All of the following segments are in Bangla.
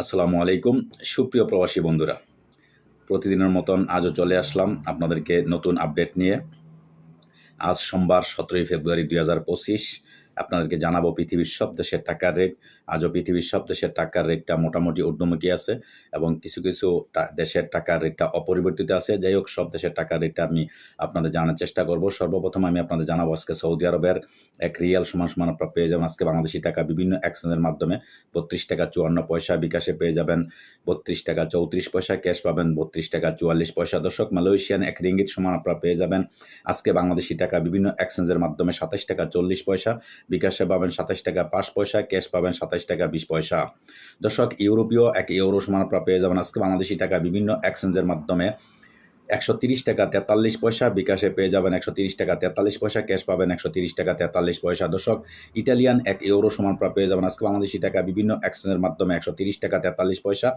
আসসালামু আলাইকুম, সুপ্রিয় প্রবাসী বন্ধুরা। প্রতিদিনের মতন আজও চলে আসলাম আপনাদেরকে নতুন আপডেট নিয়ে। আজ সোমবার সতেরোই ফেব্রুয়ারি দুই হাজার পঁচিশ, আপনাদেরকে জানাব পৃথিবীর সব দেশের টাকার রেট আজও পৃথিবীর সব দেশের টাকার রেটটা মোটামুটি ঊর্ধ্বমুখী আছে এবং কিছু কিছু দেশের টাকার রেটটা অপরিবর্তিত আছে। যাই হোক, সব দেশের টাকার রেটটা আমি আপনাদের জানার চেষ্টা করব। সর্বপ্রথম আমি আপনাদের জানাব আজকে সৌদি আরবের এক রিয়াল সমান সমান আপনারা পেয়ে যাবেন। আজকে বাংলাদেশি টাকা বিভিন্ন এক্সচেঞ্জের মাধ্যমে বত্রিশ টাকা চুয়ান্ন পয়সা বিকাশে পেয়ে যাবেন। বত্রিশ টাকা চৌত্রিশ পয়সা ক্যাশ পাবেন, বত্রিশ টাকা চুয়াল্লিশ পয়সা। দর্শক, মালয়েশিয়ান এক রিঙ্গিত সমান আপনারা পেয়ে যাবেন। আজকে বাংলাদেশি টাকা বিভিন্ন এক্সচেঞ্জের মাধ্যমে সাতাশ টাকা চল্লিশ পয়সা বিকাশে পাবেন, সাতাশ টাকা পাঁচ পয়সা ক্যাশ পাবেন, সাতাশ টাকা, বিশ পয়সা। দর্শক, ইউরোপীয় এক ইউরো সমান পেয়ে যাবেন আজকে বাংলাদেশি টাকা বিভিন্ন এক্সচেঞ্জের মাধ্যমে। একশো তিরিশ টাকা, তেতাল্লিশ পয়সা বিকাশে পেয়ে যাবেন একশো তিরিশ টাকা, তেতাল্লিশ পয়সা ক্যাশ পাবেন একশো তিরিশ টাকা, তেতাল্লিশ পয়সা। দর্শক ইটালিয়ান এক ইউরো সমান পেয়ে যাবেন আজকে বাংলাদেশি টাকা বিভিন্ন এক্সচেঞ্জের মাধ্যমে একশো তিরিশ টাকা, তেতাল্লিশ পয়সা।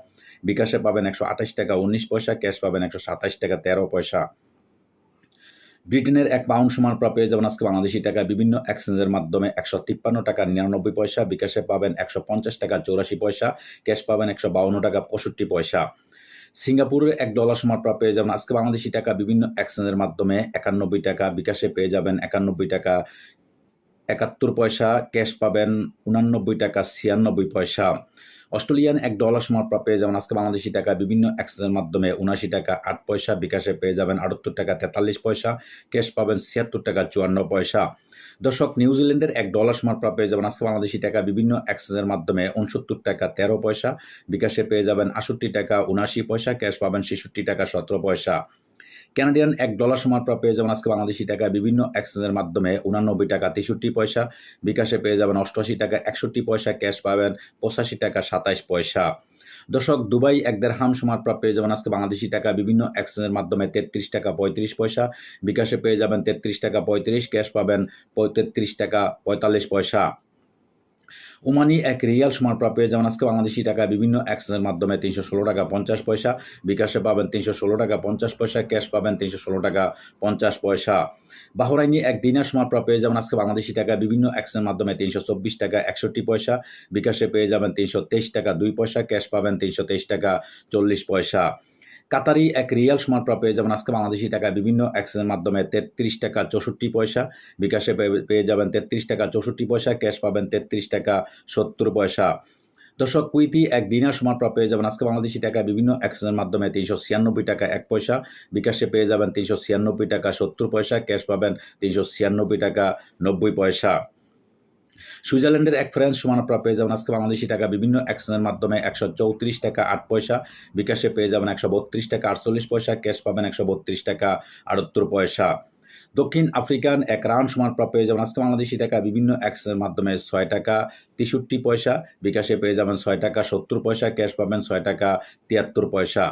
বিকাশে পাবেন একশো আঠাশ টাকা, উনিশ পয়সা, ক্যাশ পাবেন একশো সাতাশ টাকা, তেরো পয়সা। ব্রিটেনের এক পাউন্ড সমান প্রায় পেয়ে যাবেন আজকে বাংলাদেশি টাকা বিভিন্ন এক্সচেঞ্জের মাধ্যমে একশো তিপ্পান্ন টাকা নিরানব্বই পয়সা, বিকাশে পাবেন একশো পঞ্চাশ টাকা চৌরাশি পয়সা, ক্যাশ পাবেন একশো বাউন্ন টাকা পঁয়ষট্টি পয়সা। সিঙ্গাপুরের এক ডলার সমান প্রায় পেয়ে যাবেন আজকে বাংলাদেশি টাকা বিভিন্ন এক্সচেঞ্জের মাধ্যমে একানব্বই টাকা, বিকাশে পেয়ে যাবেন একানব্বই টাকা একাত্তর পয়সা, ক্যাশ পাবেন উনানব্বই টাকা ছিয়ানব্বই পয়সা। অস্ট্রেলিয়ান এক ডলার সমান প্রায় পেয়ে যাবেন আজকে বাংলাদেশি টাকা। বিভিন্ন এক্সচেঞ্জের মাধ্যমে উনাশি টাকা, আট পয়সা বিকাশে পেয়ে যাবেন আটাত্তর টাকা, তেতাল্লিশ পয়সা। ক্যাশ পাবেন ছিয়াত্তর টাকা, চুয়ান্ন পয়সা। দর্শক নিউজিল্যান্ডের এক ডলার সমান প্রায় পেয়ে যাবেন আজকে বাংলাদেশি টাকা। বিভিন্ন এক্সচেঞ্জের মাধ্যমে উনসত্তর টাকা, তেরো পয়সা বিকাশে পেয়ে যাবেন আষট্টি টাকা উনাশি পয়সা। ক্যাশ পাবেন ছেষট্টি টাকা, সতেরো পয়সা। কানাডিয়ান এক ডলার সমান পেয়ে যাবেন আজকে বাংলাদেশি টাকা বিভিন্ন এক্সচেঞ্জের মাধ্যমে। উনানব্বই টাকা তেষট্টি পয়সা, বিকাশে পেয়ে যাবেন অষ্টআশি টাকা একষট্টি পয়সা ক্যাশ পাবেন পঁচাশি টাকা সাতাইশ পয়সা। দর্শক, দুবাই এক দেড়হাম সমান প্রায় পেয়ে যাবেন আজকে বাংলাদেশি টাকা বিভিন্ন এক্সচেঞ্জের মাধ্যমে তেত্রিশ টাকা পঁয়ত্রিশ পয়সা, বিকাশে পেয়ে যাবেন তেত্রিশ টাকা পঁয়ত্রিশ ক্যাশ পাবেন তেত্রিশ টাকা পঁয়তাল্লিশ পয়সা। ওমানি এক রিয়াল সমান প্রায় পেয়ে যাবেন আজকে বাংলাদেশি টাকা বিভিন্ন এক্সচেঞ্জের মাধ্যমে তিনশো ষোলো টাকা পঞ্চাশ পয়সা, বিকাশে পাবেন তিনশো ষোলো টাকা পঞ্চাশ পয়সা ক্যাশ পাবেন তিনশো ষোলো টাকা পঞ্চাশ পয়সা। বাহরাইনি এক দিনের সময় প্রায় পেয়ে যাবেন আজকে বাংলাদেশি টাকা বিভিন্ন এক্সচেঞ্জের মাধ্যমে তিনশো চব্বিশ টাকা একষট্টি পয়সা, বিকাশে পেয়ে যাবেন তিনশো তেইশ টাকা দুই পয়সা ক্যাশ পাবেন তিনশো তেইশ টাকা চল্লিশ পয়সা। কাতারি এক রিয়াল সমান পেয়ে যাবেন আজকে বাংলাদেশি টাকা বিভিন্ন এক্সচেঞ্জের মাধ্যমে তেত্রিশ টাকা চৌষট্টি পয়সা। বিকাশে পেয়ে- যাবেন তেত্রিশ টাকা চৌষট্টি পয়সা, ক্যাশ পাবেন তেত্রিশ টাকা সত্তর পয়সা। দর্শক, কুইতি এক দিনের সমান পেয়ে যাবেন আজকে বাংলাদেশি টাকা বিভিন্ন এক্সচেঞ্জের মাধ্যমে তিনশো ছিয়ানব্বই টাকা এক পয়সা। বিকাশে পেয়ে যাবেন তিনশো ছিয়ানব্বই টাকা সত্তর পয়সা, ক্যাশ পাবেন তিনশো ছিয়ানব্বই টাকা নব্বই পয়সা। সুইজারল্যান্ডের এক ফ্রেন্স সমান আপনারা পেয়ে যাবেন। আজকে বাংলাদেশি টাকা বিভিন্ন অ্যাকশনের মাধ্যমে একশো চৌত্রিশ টাকা আট পয়সা, বিকাশে পেয়ে যাবেন একশো বত্রিশ টাকা আটচল্লিশ পয়সা, ক্যাশ পাবেন একশো বত্রিশ টাকা আটাত্তর পয়সা। দক্ষিণ আফ্রিকান এক রান সমান প্রাপ্য পেয়ে যাবেন আজকে বাংলাদেশি টাকা। বিভিন্ন এক্সচেঞ্জের মাধ্যমে ছয় টাকা তেষট্টি পয়সা, বিকাশে পেয়ে যাবেন ছয় টাকা সত্তর পয়সা, ক্যাশ পাবেন ছয় টাকা তিয়াত্তর পয়সা।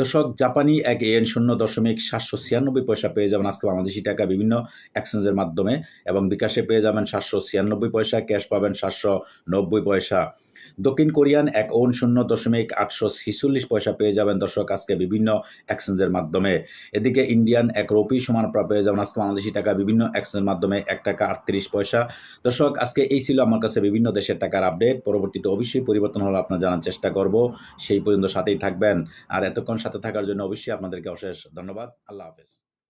দর্শক, জাপানি এক এন শূন্য দশমিক সাতশো ছিয়ানব্বই পয়সা পেয়ে যাবেন আজকে বাংলাদেশি টাকা বিভিন্ন এক্সচেঞ্জের মাধ্যমে এবং বিকাশে পেয়ে যাবেন সাতশো ছিয়ানব্বই পয়সা, ক্যাশ পাবেন সাতশো নব্বই পয়সা। দক্ষিণ কোরিয়ান এক ওন শূন্য দশমিক আটশো ছিচল্লিশ পয়সা পেয়ে যাবেন দর্শক আজকে বিভিন্ন এক্সচেঞ্জের মাধ্যমে। এদিকে ইন্ডিয়ান এক রুপি সমান পেয়ে যাবেন আজকে বাংলাদেশি টাকা, বিভিন্ন এক্সচেঞ্জের মাধ্যমে এক টাকা আটত্রিশ পয়সা। দর্শক, আজকে এই ছিল আমার কাছে বিভিন্ন দেশের টাকার আপডেট পরবর্তীতে অবশ্যই পরিবর্তন হলে আপনার জানার চেষ্টা করব। সেই পর্যন্ত সাথেই থাকবেন। আর এতক্ষণ সাথে থাকার জন্য অবশ্যই আপনাদেরকে অশেষ ধন্যবাদ। আল্লাহ হাফেজ।